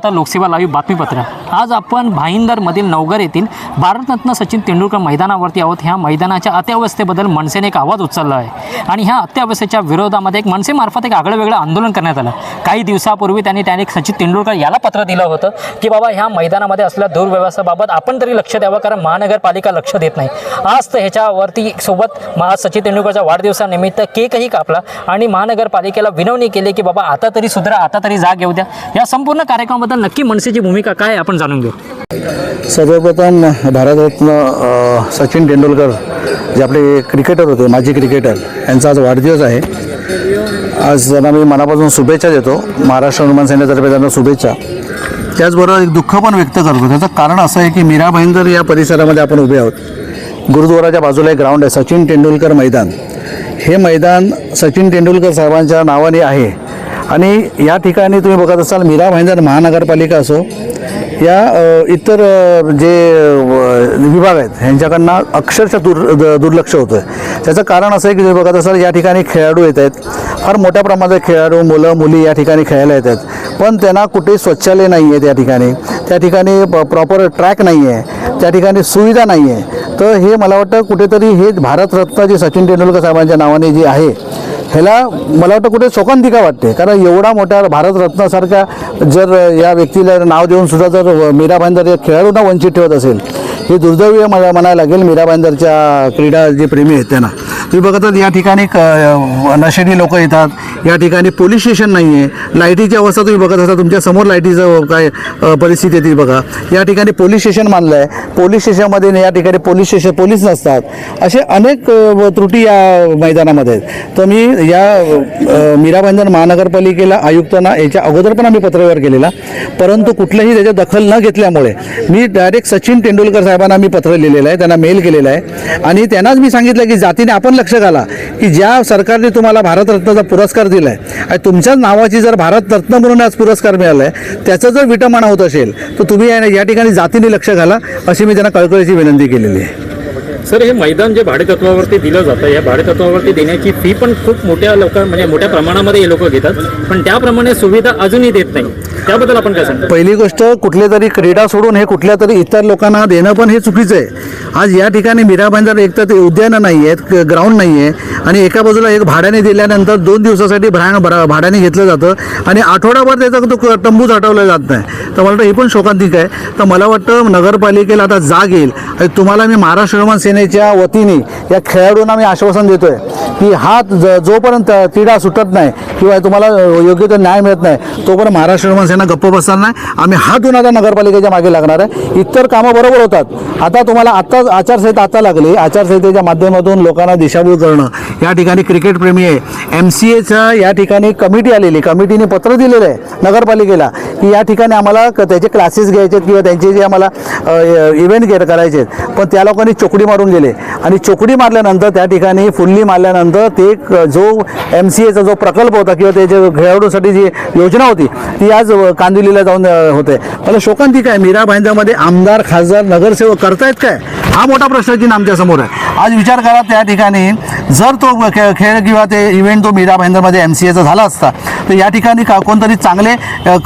पाहता लोकसेवा लाईव्ह बातमीपत्र. आज आपण भाईंदरमधील नवगर येथील भारतरत्न सचिन तेंडुलकर मैदानावरती आहोत. ह्या मैदानाच्या अत्यावस्थेबद्दल मनसेने एक आवाज उचलला आहे. आणि ह्या अत्यावस्थेच्या विरोधामध्ये एक मनसेमार्फत एक आगळं वेगळं आंदोलन करण्यात आलं. काही दिवसापूर्वी त्यांनी त्याने सचिन तेंडुलकर याला पत्र दिलं होतं की बाबा ह्या मैदानामध्ये असलेल्या दुर्व्यवस्थाबाबत आपण तरी लक्ष द्यावं कारण महानगरपालिका लक्ष देत नाही. आज तर ह्याच्यावरती सोबत महा सचिन तेंडुलकरच्या वाढदिवसानिमित्त केकही कापला आणि महानगरपालिकेला विनवणी केली की बाबा आता तरी सुधरा आता तरी जाग येऊ द्या. या संपूर्ण आता नक्की मनसेची भूमिका काय आपण जाणून घेऊ. सर्वप्रथम भारतरत्न सचिन तेंडुलकर जे आपले क्रिकेटर होते माजी क्रिकेटर यांचा आज वाढदिवस आहे. आज त्यांना मी मनापासून शुभेच्छा देतो. महाराष्ट्र हनुमान सेनेतर्फे त्यांना शुभेच्छा. त्याचबरोबर एक दुःख पण व्यक्त करतो. त्याचं कारण असं आहे की मीरा भाईंदर या परिसरामध्ये आपण उभे आहोत. गुरुद्वाराच्या बाजूला एक ग्राउंड आहे सचिन तेंडुलकर मैदान. हे मैदान सचिन तेंडुलकर साहेबांच्या नावाने आहे. आणि या ठिकाणी तुम्ही बघत असाल मीरा भाईंदर महानगरपालिका असो या इतर जे विभाग आहेत ह्यांच्याकडनं अक्षरशः दुर् द- दुर्लक्ष होतं आहे त्याचं कारण असं आहे की तुम्ही बघत असाल या ठिकाणी खेळाडू येत आहेत. फार मोठ्या प्रमाणात खेळाडू मुलं मुली या ठिकाणी खेळायला येतात पण त्यांना कुठे शौचालय नाही आहे त्या ठिकाणी. त्या ठिकाणी प्रॉपर ट्रॅक नाही आहे त्या ठिकाणी सुविधा नाही आहे तर हे मला वाटतं कुठेतरी हे भारतरत्न जे सचिन तेंडुलकर साहेबांच्या नावाने जे आहे ह्याला मला वाटतं कुठे शोकांतिका वाटते. कारण एवढा मोठ्या भारतरत्नासारख्या जर या व्यक्तीला नाव देऊन सुद्धा जर मीरा या खेळाडूंना वंचित ठेवत असेल हे दुर्दैवी मला म्हणायला लागेल मीराबाईंदरच्या क्रीडा जे प्रेमी आहेत त्यांना. तुम्ही बघतात या ठिकाणी क- नशेडी लोक येतात. या ठिकाणी पोलीस स्टेशन नाही आहे लाईटीची अवस्था तुम्ही बघत असता तुमच्यासमोर लाईटीचं काय परिस्थिती येते बघा. या ठिकाणी पोलीस स्टेशन मानलं आहे पोलीस स्टेशनमध्ये या ठिकाणी पोलीस स्टेशन पोलीस नसतात. असे अनेक त्रुटी या मैदानामध्ये आहेत. तर मी या मीराबंधन महानगरपालिकेला आयुक्तांना याच्या अगोदर पण आम्ही पत्रव्यवहार केलेला. परंतु कुठल्याही त्याच्या दखल न घेतल्यामुळे मी डायरेक्ट सचिन तेंडुलकर साहेबांना मी पत्र लिहिलेलं आहे त्यांना मेल केलेला आहे. आणि त्यांनाच मी सांगितलं की जातीने आपण लक्ष घाला की ज्या सरकारने तुम्हाला भारतरत्नाचा पुरस्कार दिला आहे आणि तुमच्याच नावाची जर भारतरत्न म्हणून आज पुरस्कार मिळाला आहे त्याचं जर विटंबना होत असेल तर तुम्ही या ठिकाणी जातीने लक्ष घाला अशी मी त्यांना कळकळीची विनंती केलेली आहे. सर हे मैदान जे भाडेतत्वावरती दिलं जातं या भाडेतत्वावरती देण्याची फी पण खूप मोठ्या लोक म्हणजे मोठ्या प्रमाणामध्ये हे लोक घेतात. पण त्याप्रमाणे सुविधा अजूनही देत नाही. त्याबद्दल आपण काय सांगतो? पहिली गोष्ट कुठले तरी क्रीडा सोडून हे कुठल्या तरी इतर लोकांना देणं पण हे चुकीचं आहे. आज या ठिकाणी मीरा भाईंदर एक तर ते उद्यानं नाही आहेत ग्राउंड नाही आहे आणि एका बाजूला एक भाड्याने दिल्यानंतर दोन दिवसासाठी भ्रा भरा- भाड्याने घेतलं जातं आणि आठवडाभर त्याचा तो तंबूच हटवला जात नाही. तर मला वाटतं ही पण शोकांतिक आहे. तर मला वाटतं नगरपालिकेला आता जाग येईल. आणि तुम्हाला मी महाराष्ट्र शिवसेनेच्या वतीने या खेळाडूंना मी आश्वासन देतोय की हा ज- जोपर्यंत तिढा सुटत नाही किंवा तुम्हाला योग्य तो न्याय मिळत नाही तोपर्यंत महाराष्ट्र निर्माण सेना गप्प बसणार नाही. आम्ही हात धुऊन आता नगरपालिकेच्या मागे लागणार आहे. इतर कामं बरोबर होतात. आता तुम्हाला आत्ताच आचारसंहिता आता लागली. आचारसंहितेच्या माध्यमातून लोकांना दिशाभूल करणं. या ठिकाणी क्रिकेट प्रेमी आहे. एम सी एच्या या ठिकाणी कमिटी आलेली कमिटीने पत्र दिलेलं आहे नगरपालिकेला. की या ठिकाणी आम्हाला क- त्याचे क्लासेस घ्यायचे आहेत किंवा त्यांचे जे आम्हाला इव्हेंट घे करायचे आहेत. पण त्या लोकांनी चोकडी मारून गेले. आणि चोकडी मारल्यानंतर त्या ठिकाणी फुल्ली मारल्यानंतर ते जो एम सी एचा जो प्रकल्प होता किंवा ते जे खेळाडूसाठी जी योजना होती ती आज कांदिवलीला जाऊन होते. मला शोकांती आहे मीरा भाईंदामध्ये आमदार खासदार नगरसेवक करतायत काय? हा मोठा प्रश्न चिन्ह आमच्यासमोर आहे. आज विचार करा त्या ठिकाणी जर तो खेळ किंवा ते इव्हेंट तो मीरा भाईंदरमध्ये एम सी एचा झाला असता तर या ठिकाणी का कोणतरी चांगले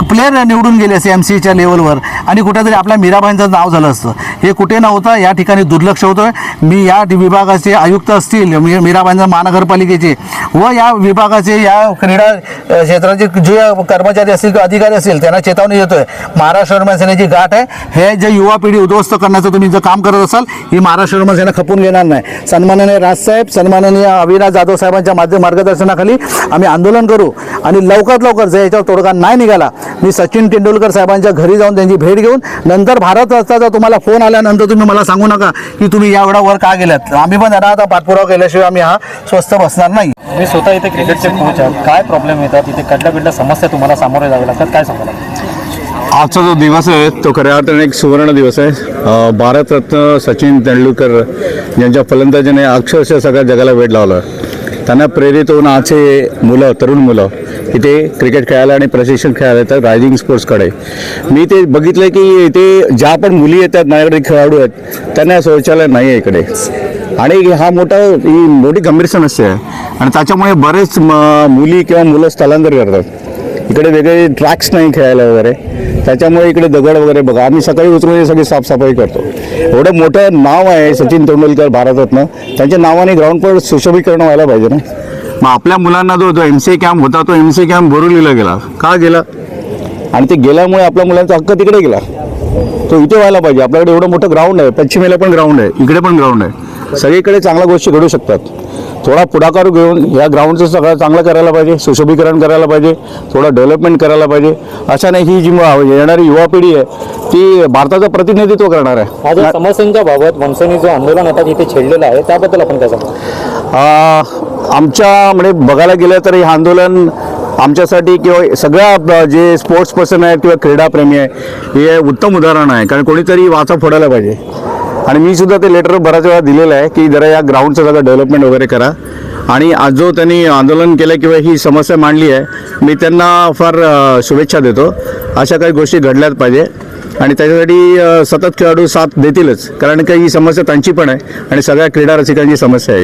प्लेअर निवडून गेले असते एम सी एच्या लेवलवर आणि कुठेतरी आपल्या मीराबाईंचं नाव झालं असतं. हे कुठे नव्हतं या ठिकाणी दुर्लक्ष होतं मी या विभागाचे आयुक्त असतील मी मीराबाईंचा महानगरपालिकेचे व या विभागाचे या क्रीडा क्षेत्राचे जे कर्मचारी असतील किंवा अधिकारी असतील त्यांना चेतावणी देतोय. महाराष्ट्र निर्माण सेनेची गाठ आहे. हे जे युवा पिढी उद्ध्वस्त करण्याचं तुम्ही जर काम करत असाल ही महाराष्ट्र निर्माण सेना खपून घेणार नाही. सन्माननीय राजसाहेब सन्माननीय अविनाश जाधव साहेबांच्या माध्यम मार्गदर्शनाखाली आम्ही आंदोलन करू. आणि लवकरात लवकर जर याच्यावर तोडगा नाही निघाला मी सचिन तेंडुलकर साहेबांच्या घरी जाऊन त्यांची भेट घेऊन नंतर भारत रत्नाचा तुम्हाला फोन आल्यानंतर तुम्ही मला सांगू नका की तुम्ही या एवढा वर का गेलात. आम्ही पण त्यांना आता पाठपुरावा केल्याशिवाय आम्ही हा स्वस्त बसणार नाही. मी स्वतः इथे क्रिकेटचे कोच आहात काय प्रॉब्लेम येतात इथे कडल्या कडल्या समस्या तुम्हाला सामोरे जावे लागतात. काय सांगाल? आजचा जो दिवस आहे तो खऱ्या अर्थाने एक सुवर्ण दिवस आहे. भारतरत्न सचिन तेंडुलकर यांच्या फलंदाजीने अक्षरशः सगळ्या जगाला वेळ लावलं. त्यांना प्रेरित होऊन आजचे मुलं तरुण मुलं इथे क्रिकेट खेळायला आणि प्रशिक्षण खेळायला येतात रायझिंग स्पोर्ट्सकडे मी ते बघितलं की इथे ज्या पण मुली येतात माझ्याकडे खेळाडू आहेत त्यांना शौचालय नाही आहे इकडे. आणि हा मोठा ही मोठी गंभीर समस्या आहे. आणि त्याच्यामुळे बरेच म- मुली किंवा मुलं स्थलांतर करतात. इकडे वेगळे ट्रॅक्स नाही खेळायला वगैरे. त्याच्यामुळे इकडे दगड वगैरे बघा. आम्ही सकाळी उतरून हे सगळी साफसफाई करतो. एवढं मोठं नाव आहे सचिन तेंडुलकर भारतरत्न. त्यांच्या नावाने ग्राउंड पण सुशोभीकरण व्हायला पाहिजे ना? मग आपल्या मुलांना जो जो एम सी कॅम्प होता तो एम सी कॅम्प बोरिवलीला गेला. का गेला? आणि ते गेल्यामुळे आपल्या मुलांचा हक्क तिकडे गेला. तो इथे व्हायला पाहिजे. आपल्याकडे एवढं मोठं ग्राउंड आहे. पश्चिमेला पण ग्राउंड आहे. इकडे पण ग्राउंड आहे. सगळीकडे चांगल्या गोष्टी घडू शकतात. थोडा पुढाकार घेऊन या ग्राउंडचं सगळं चांगलं करायला पाहिजे सुशोभीकरण करायला पाहिजे थोडं डेव्हलपमेंट करायला पाहिजे. अशाने ही जी येणारी युवा पिढी आहे ती भारताचं प्रतिनिधित्व करणार आहे. समस्यांच्या बाबत मनसेने जो आंदोलन आता इथे छेडलेलं आहे त्याबद्दल आपण काय सांगाल आ, आमच्या म्हणजे बघायला गेलं तर हे आंदोलन आमच्यासाठी किंवा सगळ्या जे स्पोर्ट्स पर्सन आहेत किंवा क्रीडाप्रेमी आहे हे उत्तम उदाहरण आहे. कारण कोणीतरी वाचा फोडायला पाहिजे. आणि मी सुद्धा ते लेटर बऱ्याच वेळा दिलेलं आहे की जरा या ग्राउंडचं जरा डेव्हलपमेंट वगैरे करा. आणि आज जो त्यांनी आंदोलन केलं किंवा ही समस्या मांडली आहे मी त्यांना फार शुभेच्छा देतो. अशा काही गोष्टी घडल्याच पाहिजे. आणि त्याच्यासाठी सतत खेळाडू साथ देतीलच कारण का ही समस्या त्यांची पण आहे आणि सगळ्या क्रीडा रसिकांची समस्या आहे.